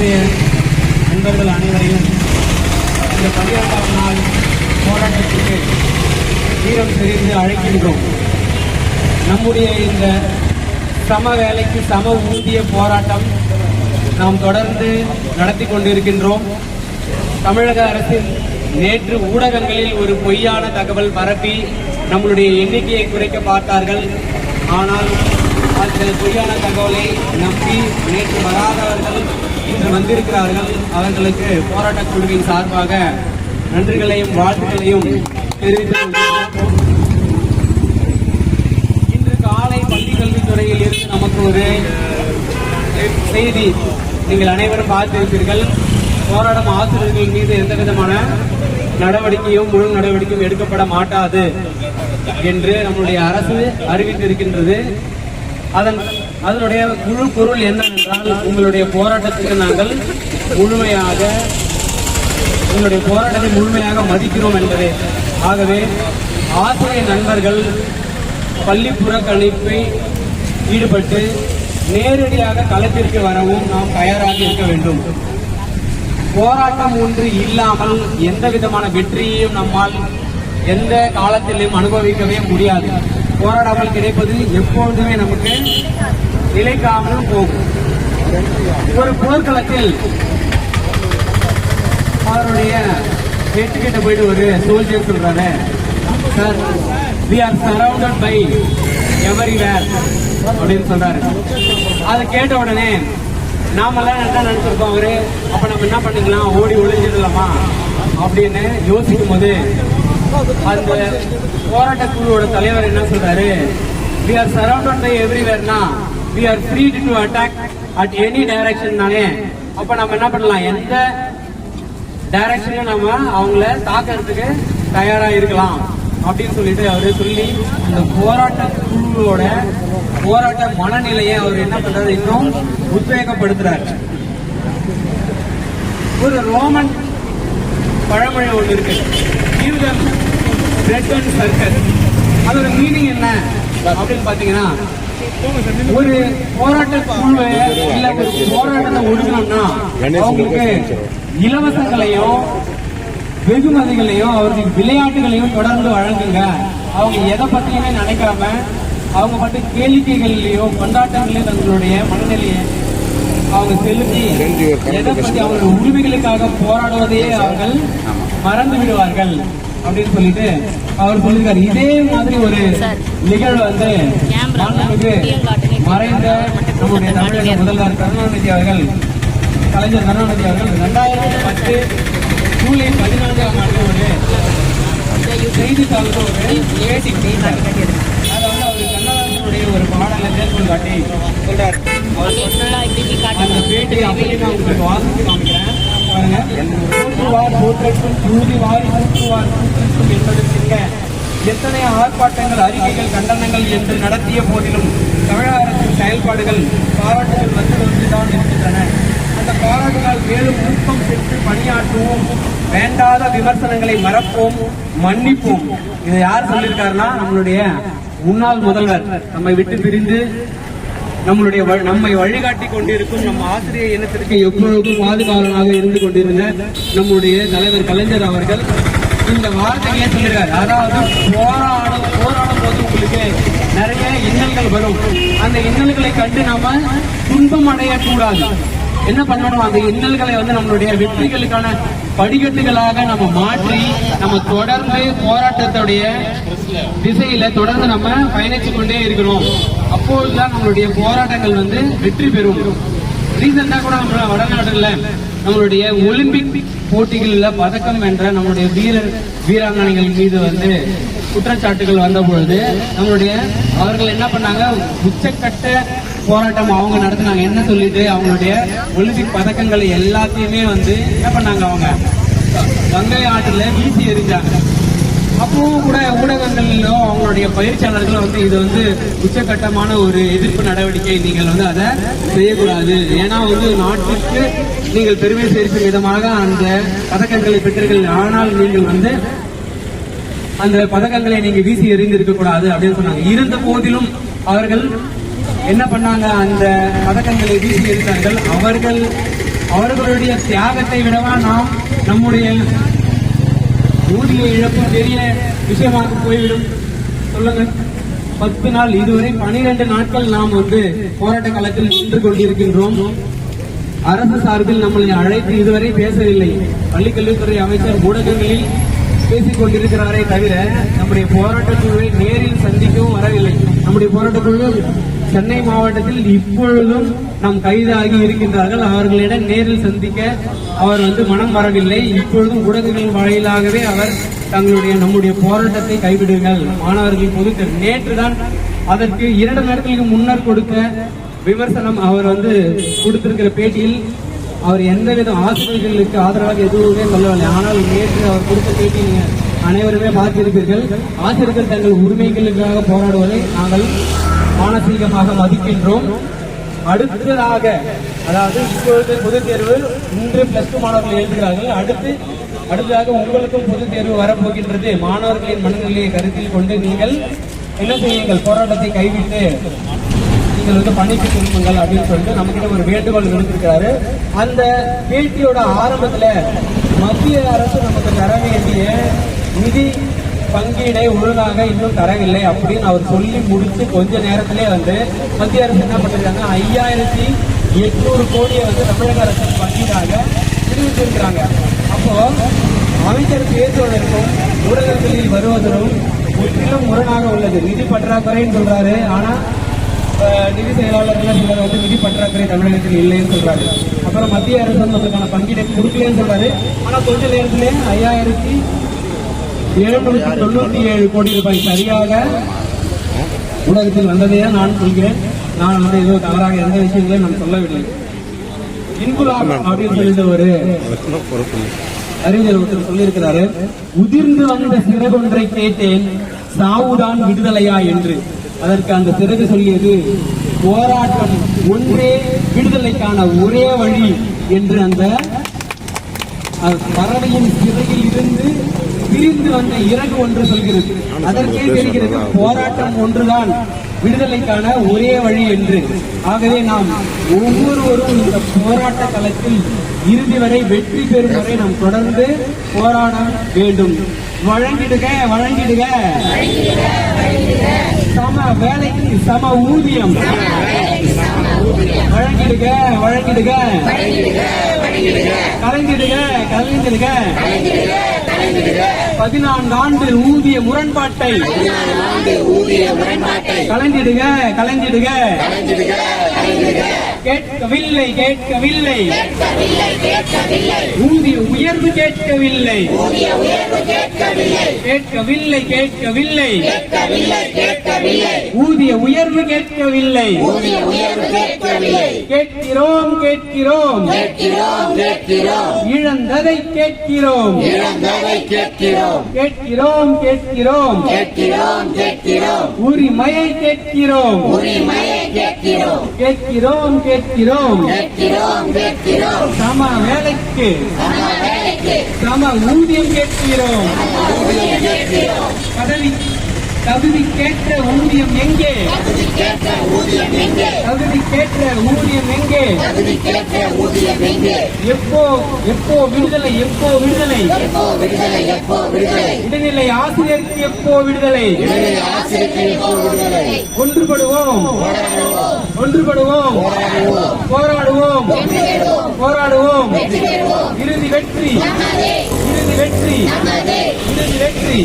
ஆசிரியர் நண்பர்கள் அனைவரையும் இந்த பதினெட்டாம் நாள் போராட்டத்திற்கு வீரம் தெரிந்து அழைக்கின்றோம். நம்முடைய இந்த சம வேலைக்கு சம ஊதிய போராட்டம் நாம் தொடர்ந்து நடத்தி கொண்டிருக்கின்றோம். தமிழக அரசின் நேற்று ஊடகங்களில் ஒரு பொய்யான தகவல் பரப்பி நம்மளுடைய எண்ணிக்கையை குறைக்க பார்த்தார்கள். ஆனால் அந்த பொய்யான தகவலை நம்பி நேற்று வராதவர்கள் இன்று வந்திருக்கிறார்கள். அவர்களுக்கு போராட்டக் குழுவின் சார்பாக நன்றிகளையும் வாழ்த்துக்களையும் தெரிவித்துக் இன்று காலை பள்ளிக்கல்வித்துறையில் இருந்து நமக்கு ஒரு செய்தி நீங்கள் அனைவரும் பார்த்திருப்பீர்கள். போராடும் ஆசிரியர்கள் மீது எந்த விதமான நடவடிக்கையும் முழு நடவடிக்கையும் எடுக்கப்பட மாட்டாது என்று நம்முடைய அரசு அறிவித்திருக்கின்றது. அதன் அதனுடைய முழு பொருள் என்னவென்றால் உங்களுடைய போராட்டத்துக்கு நாங்கள் முழுமையாக உங்களுடைய போராட்டத்தை முழுமையாக மதிக்கிறோம் என்பதே. ஆகவே ஆசிரியர் நண்பர்கள் பள்ளி புறக்கணிப்பை ஈடுபட்டு நேரடியாக களத்திற்கு வரவும் நாம் தயாராக இருக்க வேண்டும். போராட்டம் ஒன்று இல்லாமல் எந்த விதமான வெற்றியையும் நம்மால் எந்த காலத்திலும் அனுபவிக்கவே முடியாது. போராடாமல் கிடைப்பது எப்பொழுதுமே நமக்கு நிலைக்காமலும் போகும். ஒரு போர்க்களத்தில் அவருடைய வெட்டுக்கிட்ட போயிட்டு ஒரு சோல்ஜர் சொல்றாரு sir we are surrounded by everywhere அப்படின்னு சொல்றாரு. அதை கேட்ட உடனே நாமெல்லாம் என்ன நினைச்சிருக்கோம் அவரு? அப்ப நம்ம என்ன பண்ணிக்கலாம்? ஓடி ஒளிஞ்சிடலாமா? அப்படின்னு யோசிக்கும் போது அந்த போராட்ட குழுவோட தலைவர் என்ன சொல்றாரு? We are surrounded by எவ்ரிவேர்னா we are free to attack at any direction தானே. அப்ப நம்ம என்ன பண்ணலாம்? எந்த டைரக்ஷன்ல நம்ம அவங்கள தாக்கிறதுக்கு தயாரா இருக்கலாம் அப்படின்னு சொல்லிட்டு அவரு சொல்லி அந்த போராட்ட குழுவோட போராட்ட மனநிலையை அவர் என்ன பண்றாரு? இன்னும் உத்வேகப்படுத்துறாரு. ஒரு ரோமன் பழமொழி ஒன்று இருக்கு. Give them bread and circus. அதோட மீனிங் என்ன அப்படின்னு பாத்தீங்கன்னா ஒரு போராட்ட குழுவை இல்ல ஒரு போராட்டத்தை ஒடுக்கணும்னா அவங்களுக்கு இலவசங்களையும் வெகுமதிகளையும் அவர்களுக்கு விளையாட்டுகளையும் தொடர்ந்து வழங்குங்க. அவங்க எதை பத்தியுமே நினைக்காம அவங்க பட்டு கேளிக்கைகள்லயோ கொண்டாட்டங்களையும் தங்களுடைய மனநிலையை அவங்க செலுத்தி எதை பத்தி அவங்களுடைய உரிமைகளுக்காக போராடுவதையே அவர்கள் மறந்து விடுவார்கள். அப்படின்னு சொல்லிட்டு அவர் சொல்லியிருக்காரு இதே மாதிரி ஒரு நிகழ்வு வந்து மறைந்த நம்முடைய தமிழக முதல்வர் கருணாநிதி அவர்கள் கலைஞர் கருணாநிதி அவர்கள் ரெண்டாயிரத்தி பத்து ஜூலை பதினான்காம் ஆண்டு ஒரு செய்தித்தாளுக்கு ஒரு பேட்டி. அதை வந்து அவர் கண்ணதாசனுடைய ஒரு பாடலை மேற்கொள் காட்டி சொல்றார். அந்த பேட்டியை அப்படியே நான் உங்களுக்கு வாசித்து காமிக்கிறேன். பாருங்க. போற்றுவார் போற்றட்டும் தூதி வாரி போற்றுவார் என்பதற்கிங்க எத்தனை ஆர்ப்பாட்டங்கள் அறிக்கைகள் கண்டனங்கள் என்று நடத்திய போதிலும் தமிழக அரசின் செயல்பாடுகள் பாராட்டுகள் வந்து வந்துதான் இருக்கின்றன. அந்த பாராட்டுகள் மேலும் ஊக்கம் பெற்று பணியாற்றுவோம். வேண்டாத விமர்சனங்களை மறப்போம் மன்னிப்போம். இதை யார் சொல்லியிருக்காருன்னா நம்மளுடைய முன்னாள் முதல்வர். நம்மை விட்டு பிரிந்து நம்மளுடைய நம்மை வழிகாட்டி கொண்டிருக்கும் நம்ம ஆசிரியர் இனத்திற்கு எப்பொழுதும் பாதுகாவலனாக இருந்து கொண்டிருந்த நம்முடைய தலைவர் கலைஞர் அவர்கள் இந்த வார்த்தையை சொல்கிறார் அதாவது போராடும் போராடும் போது உங்களுக்கு நிறைய இன்னல்கள் வரும். அந்த இன்னல்களை கண்டு நாம துன்பம் அடையக்கூடாது. என்ன பண்ணணும்? அந்த இன்னல்களை வந்து நம்மளுடைய வெற்றிகளுக்கான படிக்கட்டுகளாக நம்ம மாற்றி நம்ம தொடர்ந்து போராட்டத்துடைய திசையில தொடர்ந்து நம்ம பயணிச்சு கொண்டே இருக்கிறோம். அப்போதுதான் நம்மளுடைய போராட்டங்கள் வந்து வெற்றி பெறும். ரீசெண்டா கூட நம்ம வடநாடுல நம்மளுடைய ஒலிம்பிக் போட்டிகளில் பதக்கம் வென்ற நம்மளுடைய வீரர் வீராங்கனைகள் மீது வந்து குற்றச்சாட்டுகள் வந்த பொழுது நம்மளுடைய அவர்கள் என்ன பண்ணாங்க? உச்சக்கட்ட போராட்டம் அவங்க நடத்தினாங்க. என்ன சொல்லிட்டு? அவங்களுடைய ஒலிம்பிக் பதக்கங்களை எல்லாத்தையுமே வந்து என்ன பண்ணாங்க அவங்க? கங்கை ஆற்றுல வீசி எறிஞ்சாங்க. அப்பவும் கூட ஊடகங்களிலும் அவங்களுடைய பயிற்சியாளர்களும் வந்து இது வந்து உச்சகட்டமான ஒரு எதிர்ப்பு நடவடிக்கை. நீங்கள் வந்து அதை செய்யக்கூடாது. ஏன்னா வந்து நாட்டிற்கு நீங்கள் பெருமை சேர்க்கும் விதமாக அந்த பதக்கங்களை பெற்றீர்கள். ஆனால் நீங்கள் வந்து அந்த பதக்கங்களை நீங்க வீசி எறிந்திருக்க கூடாது அப்படின்னு சொன்னாங்க. இருந்த போதிலும் அவர்கள் என்ன பண்ணாங்க? அந்த பதக்கங்களை வீசி எடுத்தார்கள். அவர்கள் அவர்களுடைய தியாகத்தை விடவா நாம் நம்முடைய ஊதிய இழப்பு பெரிய விஷயமாக போய்விடும். சொல்லுங்க பத்து நாள் இதுவரை பனிரெண்டு நாட்கள் நாம் வந்து போராட்ட காலத்தில் நின்று கொண்டிருக்கின்றோம். அரசு சார்பில் நம்மளை அழைத்து இதுவரை பேசவில்லை. பள்ளிக்கல்வித்துறை அமைச்சர் ஊடகங்களில் பேசிக் கொண்டிருக்கிறாரே தவிர நம்முடைய போராட்டக் குழுவை நேரில் சந்திக்கவும் வரவில்லை. நம்முடைய போராட்டக்குழு சென்னை மாவட்டத்தில் இப்பொழுதும் நாம் கைதாகி இருக்கின்றார்கள். அவர்களிடம் நேரில் சந்திக்க அவர் வந்து மனம் வரவில்லை. இப்பொழுதும் ஊடகங்கள் வாயிலாகவே அவர் தங்களுடைய நம்முடைய போராட்டத்தை கைவிடுங்கள். மாணவர்கள் பொது நேற்று தான் அதற்கு இரண்டு நாட்களுக்கு முன்னர் கொடுத்த விமர்சனம் அவர் வந்து கொடுத்திருக்கிற பேட்டியில் அவர் எந்தவித ஆசிரியர்களுக்கு ஆதரவாக எதுவுமே சொல்லவில்லை. ஆனால் நேற்று அவர் கொடுத்த பேட்டி அனைவருமே பார்த்திருப்பீர்கள். ஆசிரியர்கள் தங்கள் உரிமைகளுக்காக போராடுவதை நாங்கள் மானசீகமாக மதிக்கின்றோம். அடுத்ததாக அதாவது இப்பொழுது பொதுத் தேர்வு இன்று பிளஸ் டூ மாணவர்கள் எழுதுகிறார்கள். அடுத்து அடுத்ததாக உங்களுக்கும் பொதுத் தேர்வு வரப்போகின்றது. மாணவர்களின் மனநிலையை கருத்தில் கொண்டு நீங்கள் என்ன செய்யுங்கள்? போராட்டத்தை கைவிட்டு நீங்கள் வந்து பணிக்கு திரும்புங்கள் அப்படின்னு சொல்லிட்டு நம்மகிட்ட ஒரு வேண்டுகோள் விடுத்திருக்கிறாரு. அந்த பேட்டியோட ஆரம்பத்தில் மத்திய அரசு நமக்கு தர வேண்டிய நிதி பங்கீடை ஒழுங்காக இன்னும் தரவில்லை அப்படின்னு அவர் சொல்லி முடிச்சு கொஞ்ச நேரத்திலே வந்து மத்திய அரசு என்ன பண்ணிருக்காங்க? ஐயாயிரத்தி எட்நூறு கோடியை வந்து தமிழக அரசு பங்கீடாக தெரிவித்திருக்கிறாங்க அப்போ அமைச்சர் பேசுவதற்கும் ஊடகங்களில் வருவதற்கும் முற்றிலும் முரணாக உள்ளது. நிதி பற்றாக்குறைன்னு சொல்றாரு. ஆனா நிதி செயலாளர்கள் சிலர் வந்து நிதி பற்றாக்குறை தமிழகத்தில் இல்லைன்னு சொல்றாரு. அப்புறம் மத்திய அரசு அதுக்கான பங்கீடை கொடுக்கலன்னு சொல்றாரு. ஆனா கொஞ்ச நேரத்திலே ஐயாயிரத்தி எழுநூற்றி தொண்ணூத்தி ஏழு கோடி ரூபாய் சரியாக ஊடகத்தில் வந்ததையே நான் சொல்கிறேன். நான் வந்து ஏதோ தவறாக எந்த விஷயங்களையும் நான் சொல்லவில்லை. இன்குலாப் அப்படின்னு சொல்லிட்டு ஒரு அறிஞர் ஒருத்தர் சொல்லியிருக்கிறாரு உதிர்ந்து வந்த சிறகொன்றை கேட்டேன் சாவுதான் விடுதலையா என்று. அதற்கு அந்த சிறகு சொல்லியது போராட்டம் ஒன்றே விடுதலைக்கான ஒரே வழி என்று அந்த பறவையின் சிறையில் இருந்து பிரிந்து வந்த இறகு ஒன்று சொல்கிறது. அதற்கே தெரிகிறது போராட்டம் ஒன்றுதான். விடுதலைக்கான ஒரே வழி என்று. ஆகவே நாம் ஒவ்வொருவரும் இந்த போராட்ட களத்தில் இறுதி வரை வெற்றி பெறும் வரை நாம் தொடர்ந்து போராட வேண்டும். வழங்கிடுக வழங்கிடுக. சம வேலைக்கு சம ஊதியம். வழங்கிடுக வழங்கிடுக. கலைஞடுக கலைஞடுக பதினான்கு ஆண்டு ஊதிய முரண்பாட்டை. கலைஞடுக கலைஞடுக கேட்கவில்லை கேட்கவில்லை. ஊதிய உயர்வு கேட்கவில்லை. கேட்கவில்லை. கேட்கவில்லை ஊதிய உயர்வு கேட்கவில்லை. கேட்கிறோம். கேட்கிறோம் இழந்ததை கேட்கிறோம். கேட்கிறோம். கேட்கிறோம் உரிமையை கேட்கிறோம். கேட்கிறோம். கேட்கிறோம் சம வேலைக்கு. சம ஊதியம் கேட்கிறோம். பதவி தகுதி கேட்ட ஊதியம் எங்கே தகுதி கேட்ட ஊதியம் எங்கே எப்போ எப்போ விடுதலை எப்போ விடுதலை இடைநிலை ஆசிரியருக்கு எப்போ விடுதலை ஒன்றுபடுவோம் ஒன்றுபடுவோம் போராடுவோம் போராடுவோம் இறுதி வெற்றி இறுதி வெற்றி இறுதி வெற்றி